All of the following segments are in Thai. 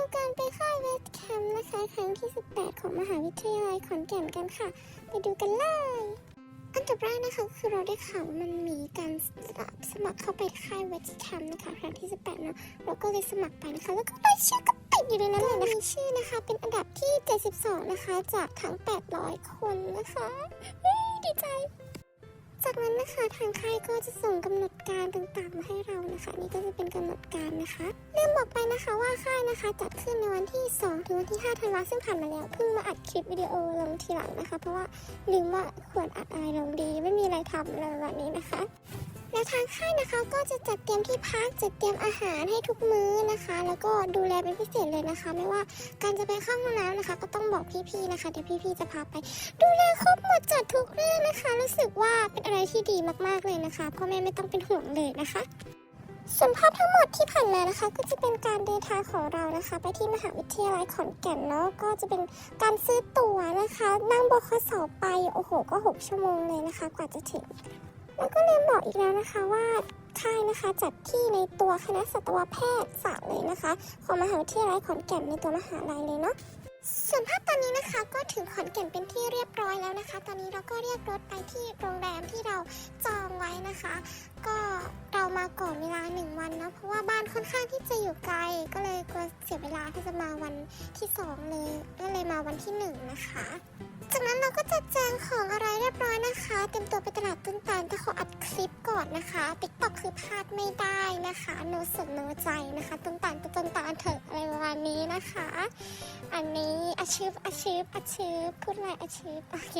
ดูการไปค่ายเวทแคมป์นะคะ ครั้งที่ 18 ของมหาวิทยาลัยขอนแก่นกันค่ะ ไปดูกันเลย อันดับแรกนะคะคือเราได้ข่าวว่ามันมีการสมัครเข้าไปค่ายเวทแคมป์นะคะ ครั้งที่ 18 เนาะเราก็เลยสมัครไปนะคะ แล้วก็รายชื่อก็ติดอยู่ในนั้นเลยนะคะมีชื่อนะคะ เป็นอันดับที่ 72 นะคะ จากทั้ง 800 คนนะคะดีใจ จากนั้นนะคะทางค่ายก็จะส่งกำหนดการต่างๆมาให้เรา นะคะนี่ก็จะเป็นกำหนดการนะคะลืมบอกไปนะคะว่าค่ายนะคะจัดขึ้นในวันที่2ถึงวันที่5ธันวาซึ่งผ่านมาแล้วเพิ่งมาอัดคลิปวิดีโอลงทีหลังนะคะ เพราะว่าลืมว่าควรอัดอะไรลงดี ไม่มีอะไรทำอะไรแบบนี้นะคะและทางค่ายนะคะก็จะจัดเตรียมที่พักจัดเตรียมอาหารให้ทุกมื้อนะคะ แล้วก็ดูแลเป็นพิเศษเลยนะคะ ไม่ว่าการจะไปเข้าห้องน้ำนะคะ ก็ต้องบอกพี่ๆนะคะเดี๋ยวพี่ๆจะพาไป ดูแลครบหมดจัดทุกเรื่องนะคะ รู้สึกว่าเป็นอะไรที่ดีมากๆเลยนะคะพ่อแม่ไม่ต้องเป็นห่วงเลยนะคะ ส่วนภาพทั้งหมดที่ผ่านมานะคะ ก็จะเป็นการเดินทางของเรานะคะ ไปที่มหาวิทยาลัยขอนแก่นเนาะก็จะเป็นการซื้อตั๋วนะคะ นั่งบขสไปโอ้โหก็ 6 ชั่วโมงเลยนะคะ กว่าจะถึงแล้วก็ลืมบอกอีกแล้วนะคะว่าค่ายนะคะจัดที่ในตัวคณะสัตวแพทยศาสตร์เลยนะคะ ของมหาวิทยาลัยขอนแก่นในตัวมหาลัยเลยเนาะส่วนภาพตอนนี้นะคะก็ถึงขอนแก่นเป็นที่เรียบร้อยแล้วนะคะ ตอนนี้เราก็เรียกรถไปที่โรงแรมที่เราจองไว้นะคะ ก็ ที่จะอยู่ไกลก็เลยกลัวเสียเวลาที่จะมาวันที่สองเลย ก็เลยมาวันที่หนึ่งนะคะ จากนั้นเราก็จัดแจงของอะไรเรียบร้อยนะคะ เต็มตัวไปตลาดต้นตาลแต่ขออัดคลิปก่อนนะคะติ๊กต็อกคือพลาดไม่ได้นะคะโนสนโนใจนะคะต้นตาลก็ต้นตาลเถอะอะไรประมาณนี้นะคะ อันนี้อาชีพอาชีพอาชีพพูดอะไรอาชีพโอเค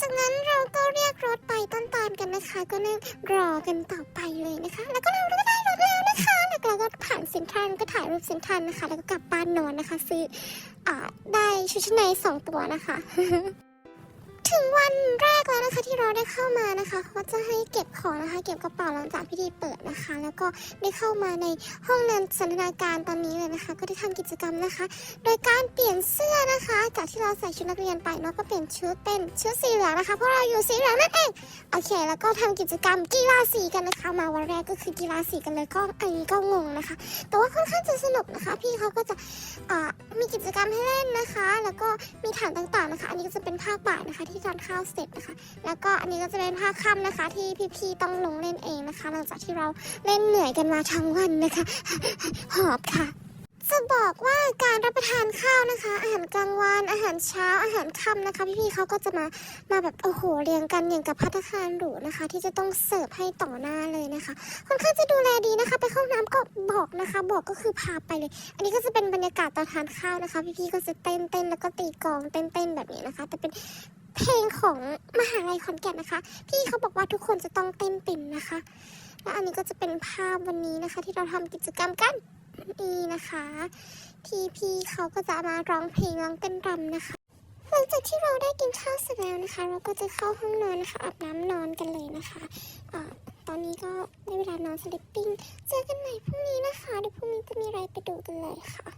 จากนั้นเราก็เรียกรถไปต้นตาลกันนะคะ ก็นั่งรอกันต่อไปเลยนะคะ แล้วก็เราก็ได้รถแล้วนะคะ แล้วเราก็ผ่านเซ็นทรัลก็ถ่ายรูปเซ็นทรัลนะคะ แล้วก็กลับบ้านนอนนะคะ ซื้ออได้ชุดชั้นในสองตัวนะคะ ถึงวันแรกแล้วนะคะที่เราได้เข้ามานะคะเขาจะให้เก็บของนะคะ เก็บกระเป๋าหลังจากพิธีเปิดนะคะ แล้วก็ได้เข้ามาในห้องเรียนสันทนาการตอนนี้เลยนะคะ ก็ได้ทำกิจกรรมนะคะ โดยการเปลี่ยนเสื้อนะคะ จากที่เราใส่ชุดนักเรียนไปเนาะก็เปลี่ยนชุดเป็นชุดสีเหลืองนะคะเพราะเราอยู่สีเหลืองนั่นเองโอเค แล้วก็ทำกิจกรรมกีฬาสีกันนะคะ มาวันแรกก็คือกีฬาสีกันเลยก็อันนี้ก็งงนะคะ แต่ว่าค่อนข้างจะสนุกนะคะ พี่เขาก็จะมีกิจกรรมให้เล่นนะคะ แล้วก็มีฐานต่างๆนะคะ อันนี้ก็จะเป็นภาคบ่ายนะคะที่ทานข้าวเสร็จนะคะ แล้วก็อันนี้ก็จะเป็นภาคค่ำนะคะ ที่พี่ๆต้องลงเล่นเองนะคะ หลังจากที่เราเล่นเหนื่อยกันมาทั้งวันนะคะ หอบค่ะจะบอกว่าการรับประทานข้าวนะคะ อาหารกลางวันอาหารเช้าอาหารค่ำนะคะ พี่ๆเขาก็จะมามาแบบโอ้โหเรียงกันอย่างกับพัตตาคารหรูนะคะ ที่จะต้องเสิร์ฟให้ต่อหน้าเลยนะคะค่อนข้างจะดูแลดีนะคะ ไปเข้าห้องน้ำก็บอกนะคะ บอกก็คือพาไปเลย อันนี้ก็จะเป็นบรรยากาศตอนทานข้าวนะคะ พี่ๆก็จะเต้นเต้นแล้วก็ตีกองเต้นเต้นแบบนี้นะคะ แต่เป็น เพลงของมหาลัยขอนแก่นนะคะ พี่เขาบอกว่าทุกคนจะต้องเต้นเป็นนะคะ และอันนี้ก็จะเป็นภาพวันนี้นะคะ ที่เราทำกิจกรรมกันนี่นะคะ ที่พี่เขาก็จะมาร้องเพลงร้องเต้นรำนะคะ หลังจากที่เราได้กินข้าวเสร็จแล้วนะคะ เราก็จะเข้าห้องนอนนะคะอาบน้ำนอนกันเลยนะคะอตอนนี้ก็ได้เวลานอนสลิปปิ้ง เจอกันใหม่พรุ่งนี้นะคะเดี๋ยวพรุ่งนี้จะมีอะไรไปดูกันเลยค่ะ